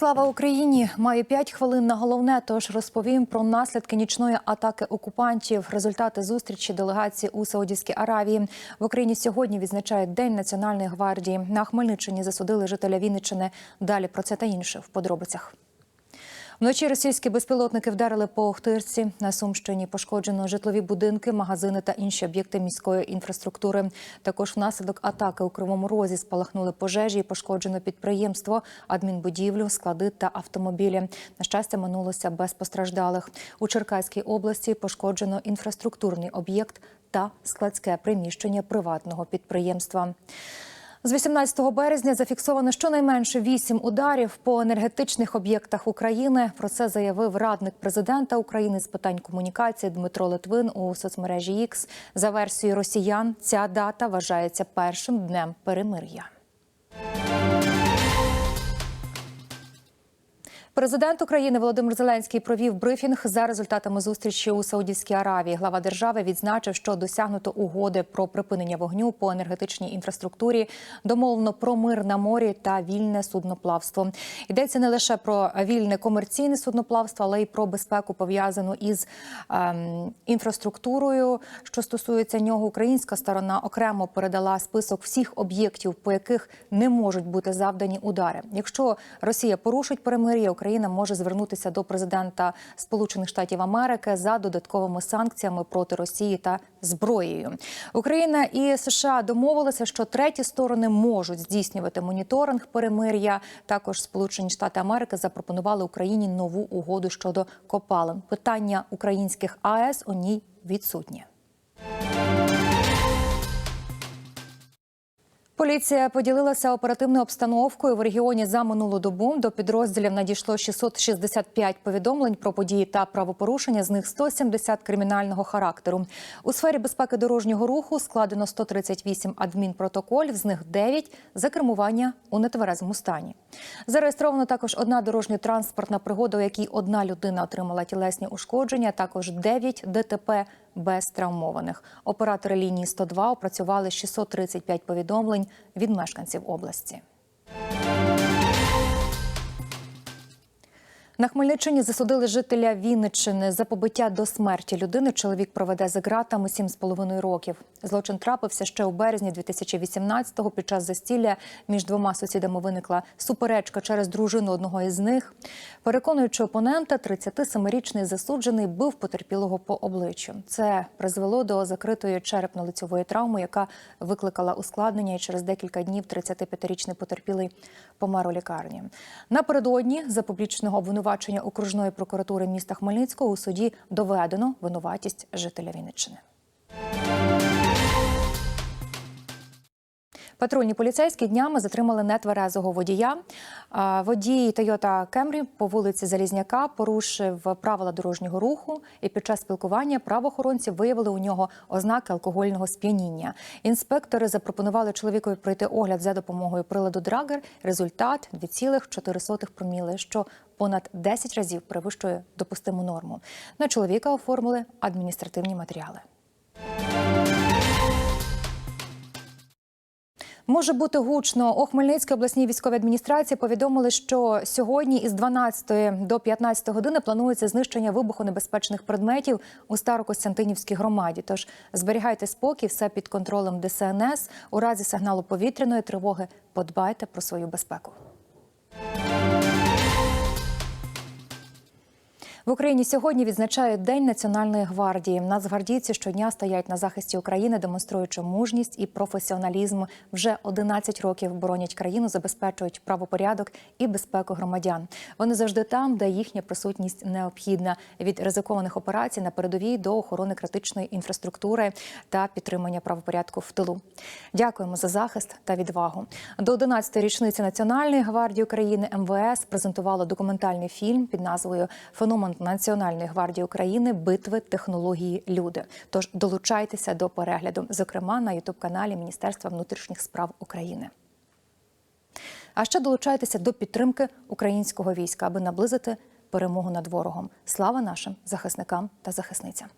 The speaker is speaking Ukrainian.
Слава Україні! Маю 5 хвилин на головне. Тож розповім про наслідки нічної атаки окупантів. Результати зустрічі делегації у Саудівській Аравії в Україні сьогодні відзначають День Національної гвардії. На Хмельниччині засудили жителя Вінниччини. Далі про це та інше в подробицях. Вночі російські безпілотники вдарили по Охтирці. На Сумщині пошкоджено житлові будинки, магазини та інші об'єкти міської інфраструктури. Також внаслідок атаки у Кривому Розі спалахнули пожежі, і пошкоджено підприємство, адмінбудівлю, склади та автомобілі. На щастя, минулося без постраждалих. У Черкаській області пошкоджено інфраструктурний об'єкт та складське приміщення приватного підприємства. З 18 березня зафіксовано щонайменше вісім ударів по енергетичних об'єктах України. Про це заявив радник президента України з питань комунікації Дмитро Литвин у соцмережі X. За версією росіян, ця дата вважається першим днем перемир'я. Президент України Володимир Зеленський провів брифінг за результатами зустрічі у Саудівській Аравії. Глава держави відзначив, що досягнуто угоди про припинення вогню по енергетичній інфраструктурі, домовлено про мир на морі та вільне судноплавство. Йдеться не лише про вільне комерційне судноплавство, але й про безпеку пов'язану із ем, інфраструктурою. Що стосується нього, українська сторона окремо передала список всіх об'єктів, по яких не можуть бути завдані удари. Якщо Росія порушить перемир'я, Україна може звернутися до президента Сполучених Штатів Америки за додатковими санкціями проти Росії та зброєю. Україна і США домовилися, що треті сторони можуть здійснювати моніторинг перемир'я. Також Сполучені Штати Америки запропонували Україні нову угоду щодо копалин. Питання українських АЕС у ній відсутнє. Поліція поділилася оперативною обстановкою в регіоні за минулу добу. До підрозділів надійшло 665 повідомлень про події та правопорушення. З них 170 кримінального характеру. У сфері безпеки дорожнього руху складено 138 адмінпротоколів, з них 9 за кермування у нетверезому стані. Зареєстровано також одна дорожньо-транспортна пригода, у якій одна людина отримала тілесні ушкодження. Також 9 ДТП без травмованих. Оператори лінії 102 опрацювали 635 повідомлень від мешканців області. На Хмельниччині засудили жителя Вінниччини за побиття до смерті людини. Чоловік проведе за ґратами 7,5 років. Злочин трапився ще у березні 2018-го. Під час застілля між двома сусідами виникла суперечка через дружину одного із них. Переконуючи опонента, 37-річний засуджений бив потерпілого по обличчю. Це призвело до закритої черепно-лицьової травми, яка викликала ускладнення. І через декілька днів 35-річний потерпілий помер у лікарні. Напередодні за публічного обвинувачення обвинувачення окружної прокуратури міста Хмельницького у суді доведено винуватість жителя Вінниччини. Патрульні поліцейські днями затримали нетверезого водія. Водій Toyota Camry по вулиці Залізняка порушив правила дорожнього руху, і під час спілкування правоохоронці виявили у нього ознаки алкогольного сп'яніння. Інспектори запропонували чоловікові пройти огляд за допомогою приладу Драгер. Результат 2,4 проміли, що понад 10 разів перевищує допустиму норму. На чоловіка оформили адміністративні матеріали. Може бути гучно. У Хмельницькій обласній військовій адміністрації повідомили, що сьогодні із 12 до 15 години планується знищення вибухонебезпечних предметів у Старокостянтинівській громаді. Тож зберігайте спокій, все під контролем ДСНС. У разі сигналу повітряної тривоги подбайте про свою безпеку. В Україні сьогодні відзначають День Національної гвардії. Нацгвардійці щодня стоять на захисті України, демонструючи мужність і професіоналізм. Вже 11 років боронять країну, забезпечують правопорядок і безпеку громадян. Вони завжди там, де їхня присутність необхідна від ризикованих операцій на передовій до охорони критичної інфраструктури та підтримання правопорядку в тилу. Дякуємо за захист та відвагу. До 11-ї річниці Національної гвардії України МВС презентувало документальний фільм під назвою Феномен Національної гвардії України битви технології люди. Тож долучайтеся до перегляду, зокрема на ютуб-каналі Міністерства внутрішніх справ України. А ще долучайтеся до підтримки українського війська, аби наблизити перемогу над ворогом. Слава нашим захисникам та захисницям.